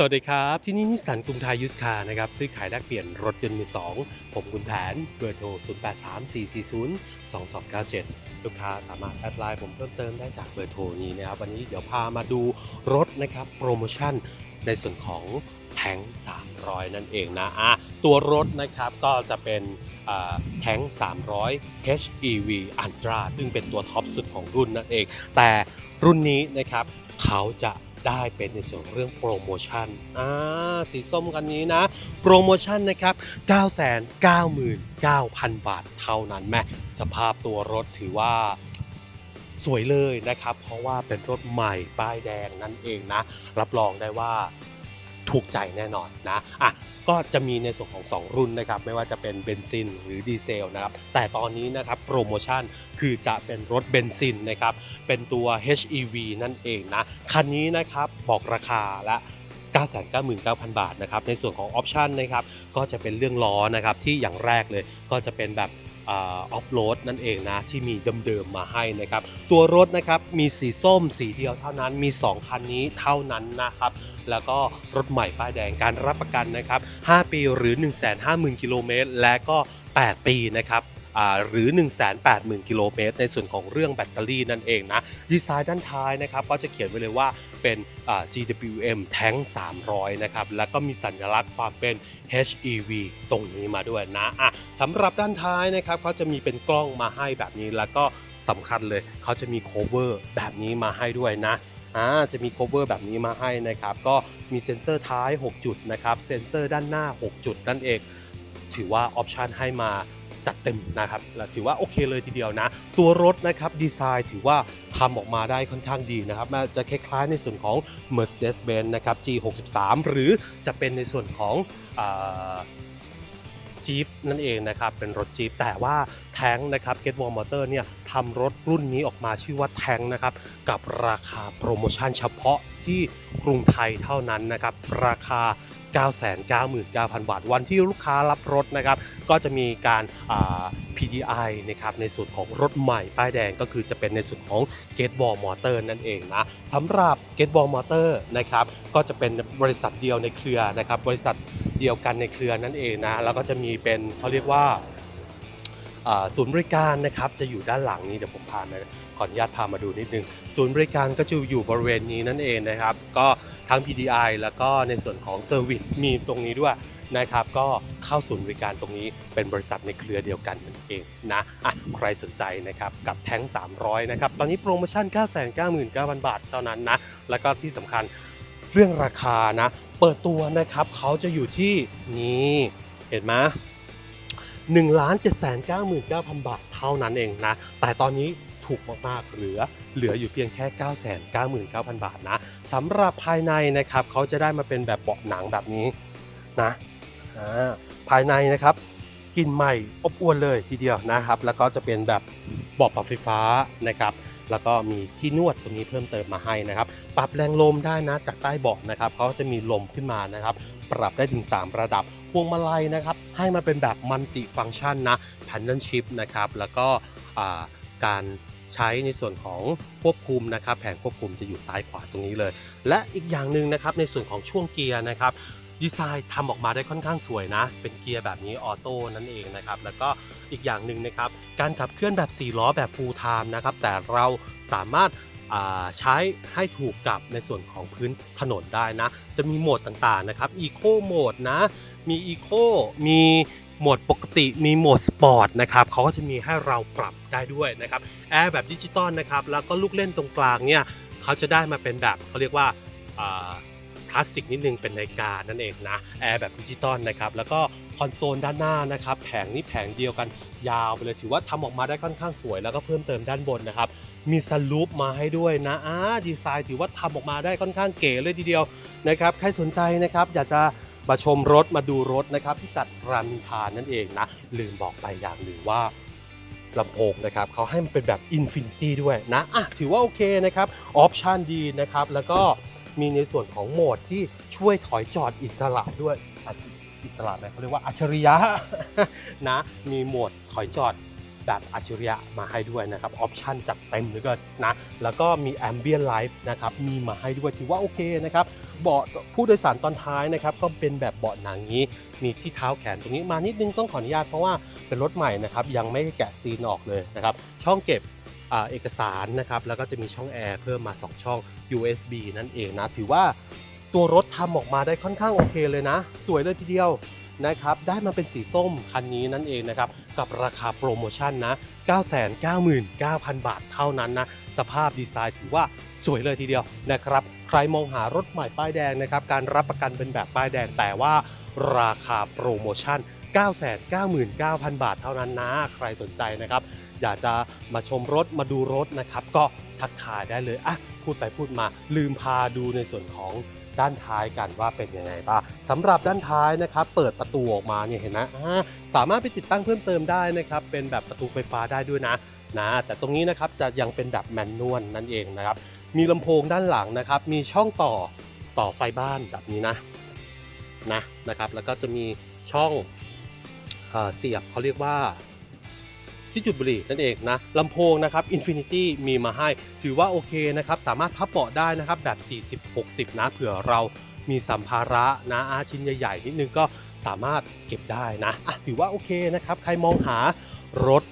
สวัสดีครับ ที่นี่นิสสันกรุงไทยยูสคาร์นะครับ ซื้อขายแลกเปลี่ยนรถยนต์มือสองผมคุณแผนเบอร์โทร 0834402297 ลูกค้าสามารถแอดไลน์ผมเพิ่มเติมได้จากเบอร์โทรนี้นะครับ วันนี้เดี๋ยวพามาดูรถนะครับ โปรโมชั่นในส่วนของแท้ง 300 นั่นเองนะอะตัวรถนะครับก็จะเป็นแท้ง 300 HEV Ultra ซึ่งเป็นตัวท็อปสุดของรุ่นนั่นเอง แต่รุ่นนี้นะครับเขาจะ ได้เป็นในส่วนเรื่องโปรโมชั่นอ่าสีส้มกันนี้นะ โปรโมชั่นนะครับ 999,000 บาทเท่านั้นแม่สภาพตัวรถถือว่าสวยเลยนะครับ เพราะว่าเป็นรถใหม่ป้ายแดงนั่นเองนะ รับรองได้ว่าถูกใจแน่นอนนะ อะก็จะมีในส่วนของ 2 รุ่นนะครับไม่ว่าจะเป็นเบนซินหรือดีเซลนะครับแต่ตอนนี้นะครับโปรโมชั่นคือจะเป็นรถเบนซินนะครับเป็นตัว HEV นั่นเองนะคันนี้นะครับบอกราคาละ999,000 บาทนะครับในส่วนของออปชันนะครับก็จะเป็นเรื่องล้อนะครับที่อย่างแรกเลยก็จะเป็นแบบ ออฟโรดนั่นเองนะที่มีเดิมๆมาให้นะครับ ตัวรถนะครับมีสีส้มสีเดียวเท่านั้นมี 2 คันนี้เท่านั้นนะครับ แล้วก็รถใหม่ป้ายแดงการรับประกันนะครับ 5 ปีหรือ 150,000 กิโลเมตรและก็ 8 ปีนะครับ หรือ 180,000 กิโลเมตร ในส่วนของเรื่องแบตเตอรี่นั่นเองนะ ดีไซน์ด้านท้ายนะครับ ก็จะเขียนไว้เลยว่าเป็น GWM Tank 300 นะครับ แล้วก็มีสัญลักษณ์ความเป็น HEV ตรงนี้มาด้วยนะอะสำหรับด้านท้ายนะครับเขาจะมีเป็นกล้องมาให้แบบนี้ แล้วก็สำคัญเลยเขาจะมี cover แบบนี้มาให้ด้วยนะอ่าจะมี cover แบบนี้มาให้นะครับ ก็มีเซ็นเซอร์ท้าย 6 จุดนะครับ เซ็นเซอร์ด้านหน้า 6 จุดนั่นเอง ถือว่าออปชันให้มา จัดเต็มนะครับและถือว่าโอเคเลยทีเดียวนะ ตัวรถนะครับดีไซน์ถือว่าทำออกมาได้ค่อนข้างดีนะครับจะคล้ายๆในส่วนของ Mercedes-Benz นะครับ G63 หรือจะเป็นในส่วนของจีฟนั่นเองนะครับเป็นรถจีฟแต่ว่าแท้งนะครับเกตวอลมอเตอร์เนี่ย ทำรถรุ่นนี้ออกมาชื่อว่าแท้งนะครับ กับราคาโปรโมชั่นเฉพาะที่กรุงไทยเท่านั้นนะครับ ราคา 999,000 บาท วันที่ลูกค้ารับรถนะครับ ก็จะมีการา PDI นะครับในส่วนของรถใหม่ป้ายแดงก็คือจะเป็นในส่วนของ Gate Wall Motor นั่นเองนะสำหรับ Gate Wall Motor นะครับก็จะเป็นบริษัทเดียวในเครือนะครับบริษัทเดียวกันในเครือนั่นเองนะแล้วก็จะมีเป็นเขาเรียกว่า ศูนย์บริการนะครับจะอยู่ด้านหลังนี้เดี๋ยวผมพามาขออนุญาตพามาดูนิดนึง ศูนย์บริการก็จะอยู่บริเวณนี้นั่นเองนะครับ ก็ทั้ง PDI แล้วก็ในส่วนของเซอร์วิสมีตรงนี้ด้วยนะครับ ก็เข้าศูนย์บริการตรงนี้เป็นบริษัทในเครือเดียวกันนั่นเองนะอะใครสนใจนะครับกับแท้ง 300 นะครับ ตอนนี้โปรโมชั่น 999,000 บาทเท่านั้นนะ แล้วก็ที่สำคัญเรื่องราคานะ เปิดตัวนะครับเขาจะอยู่ที่นี่เห็นไหม 1 7 9 9 9 0 0 บาทเท่านั้นเองนะ แต่ตอนนี้ถูกมากๆเหลือเหลืออยู่เพียงแค่ 999,000 บาทนะสำหรับภายในนะครับเขาจะได้มาเป็นแบบเบาะหนังแบบนี้นะภายในนะครับกลินใหม่อบอวลเลยทีเดียวนะครับ แล้วก็จะเป็นแบบเบาะปรับไฟฟ้านะครับ แล้วก็มีที่นวดตรงนี้เพิ่มเติมมาให้นะครับ ปรับแรงลมได้นะจากใต้เบาะนะครับเขาจะมีลมขึ้นมานะครับ ปรับได้ถึง 3 ระดับพวงมาลัยนะครับ ให้มาเป็นแบบมัลติฟัง c t ชันนะ Panel Shift นะครับแล้วก็การใช้ในส่วนของควบคุมนะครับ แผงควบคุมจะอยู่ซ้ายขวาตรงนี้เลย และอีกอย่างหนึ่งนะครับในส่วนของช่วงเกียร์นะครับ ดีไซน์ทำออกมาได้ค่อนข้างสวยนะ เป็นเกียร์แบบนี้ออโต้นั่นเองนะครับ แล้วก็อีกอย่างหนึ่งนะครับ การขับเคลื่อนแบบ 4 ล้อแบบ full time นะครับ แต่เราสามารถาใช้ให้ถูกกับในส่วนของพื้นถนนได้นะ จะมีโหมดต่างๆนะครับ Eco โหมดนะ มี Eco มีโหมดปกติมีโหมดสปอร์ตนะครับเขาก็จะมีให้เราปรับได้ด้วยนะครับแอร์แบบดิจิตอลนะครับ แล้วก็ลูกเล่นตรงกลางเนี่ยเขาจะได้มาเป็นแบบเขาเรียกว่าอ่า คลาสสิกนิดนึงเป็นนาฬิกานั่นเองนะแอร์แบบดิจิตอลนะครับแล้วก็คอนโซลด้านหน้านะครับแผงนี้แผงเดียวกันยาวไปเลยถือว่าทำออกมาได้ค่อนข้างสวย แล้วก็เพิ่มเติมด้านบนนะครับมีสลูปมาให้ด้วยนะอ่าดีไซน์ถือว่าทำออกมาได้ค่อนข้างเก๋เลยทีเดียวนะครับใครสนใจนะครับอยากจะมาชมรถมาดูรถนะครับที่ตัดรามอินทรานั่นเองนะลืมบอกไปอย่างหนึ่งว่าลำโพงนะครับเขาให้มันเป็นแบบ Infinity ด้วยนะอะถือว่าโอเคนะครับออปชันดีนะครับแล้วก็ มีในส่วนของโหมดที่ช่วยถอยจอดอิสระด้วยอ,อิสระไหมเขาเรียกว่าอัจฉริยะนะ มีโหมดถอยจอดแบบอัจฉริยะมาให้ด้วยนะครับ ออปชันจัดเต็มเหลือกินะ แล้วก็มี Ambient Life นะครับ มีมาให้ด้วยถือว่าโอเคนะครับ เบาะผู้โดยสารตอนท้ายนะครับ ก็เป็นแบบเบาะหนังนี้ มีที่เท้าแขนตรงนี้มานิดนึงต้องขออนุญาตเพราะว่าเป็นรถใหม่นะครับ ยังไม่แกะซีนออกเลยนะครับ ช่องเก็บ เอกสารนะครับแล้วก็จะมีช่องแอร์เพิ่มมา 2 ช่อง USB นั่นเองนะ ถือว่าตัวรถทำออกมาได้ค่อนข้างโอเคเลยนะ สวยเลยทีเดียวนะครับได้มาเป็นสีส้มคันนี้นั่นเองนะครับกับราคาโปรโมชั่นนะ 999,000 บาทเท่านั้นนะ สภาพดีไซน์ถือว่าสวยเลยทีเดียวนะครับ ใครมองหารถใหม่ป้ายแดงนะครับ การรับประกันเป็นแบบป้ายแดงแต่ว่าราคาโปรโมชั่น 999,000 บาทเท่านั้นนะ ใครสนใจนะครับ อยากจะมาชมรถมาดูรถนะครับ ก็ทักทายได้เลยอะพูดไปพูดมาลืมพาดูในส่วนของด้านท้ายกันว่าเป็นยังไงบ้างสำหรับด้านท้ายนะครับ เปิดประตูออกมาเนี่ยเห็นไหมสามารถไปติดตั้งเพิ่มเติมได้นะครับ เป็นแบบประตูไฟฟ้าได้ด้วยนะนะแต่ตรงนี้นะครับจะยังเป็นแบบแมนนวลนั่นเองนะครับ มีลำโพงด้านหลังนะครับ มีช่องต่อต่อไฟบ้านแบบนี้นะนะนะครับ แล้วก็จะมีช่องเอเสียบเขาเรียกว่า ที่จุดบุหรี่นั่นเองนะลำโพงนะครับ Infinity มีมาให้ ถือว่าโอเคนะครับ สามารถพับเบาะได้นะครับแบบ 40-60 นะเผื่อเรามีสัมภาระนะอาชิ้นใหญ่ ๆ นิดนึงก็สามารถเก็บได้นะะถือว่าโอเคนะครับ ใครมองหารถ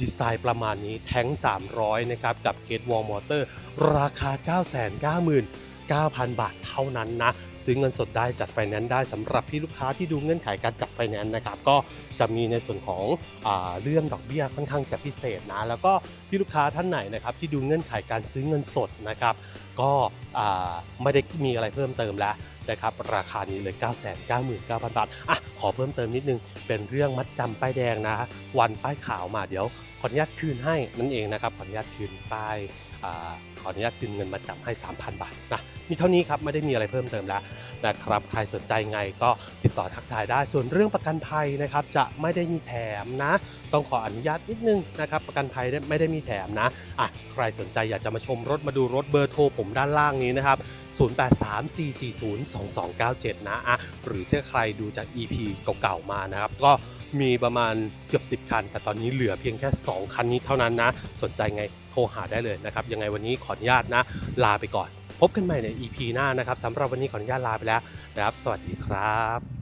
ดีไซน์ประมาณนี้แท้ง 300 นะครับ กับ Gate Wall Motor ราคา 999,000 บาทเท่านั้นนะ ซื้อเงินสดได้จัดไฟแนนซ์ได้สำหรับพี่ลูกค้าที่ดูเงื่อนไขการจัดไฟแนนซ์นะครับก็จะมีในส่วนของอเรื่องดอกเบี้ยค่อนข้างจะพิเศษนะแล้วก็พี่ลูกค้าท่านไหนนะครับที่ดูเงื่อนไขการซื้อเงินสดนะครับก็ไม่ได้มีอะไรเพิ่มเติมแล้วนะครับราคานี้เลย 9 9 9 9 0 0 บาทอะขอเพิ่มเติมนิดนึง เป็นเรื่องมัดจำป้ายแดงนะ วันป้ายขาวมาเดี๋ยวขออนุญาตคืนให้นั่นเองนะครับขออนุญาตคืนป้าย ขออนุญาตคืนเงินมาจำให้ 3,000 บาทนะมีเท่านี้ครับไม่ได้มีอะไรเพิ่มเติมแล้วนะครับใครสนใจไงก็ติดต่อทักทายได้ส่วนเรื่องประกันภัยนะครับจะไม่ได้มีแถมนะ ต้องขออนุญาตนิดนึงนะครับประกันภัยไม่ได้มีแถมนะอะใครสนใจอยากจะมาชมรถมาดูรถเบอร์โทรผมด้านล่างนี้นะครับ0834402297 นะอะหรือถ้าใครดูจาก EP เก่าๆมานะครับก็ มีประมาณเกือบ 10 คัน แต่ตอนนี้เหลือเพียงแค่ 2 คันนี้เท่านั้นนะ สนใจไงโทรหาได้เลยนะครับ ยังไงวันนี้ขออนุญาตนะ ลาไปก่อน พบกันใหม่ใน EP หน้านะครับสำหรับวันนี้ขออนุญาตลาไปแล้วนะครับ สวัสดีครับ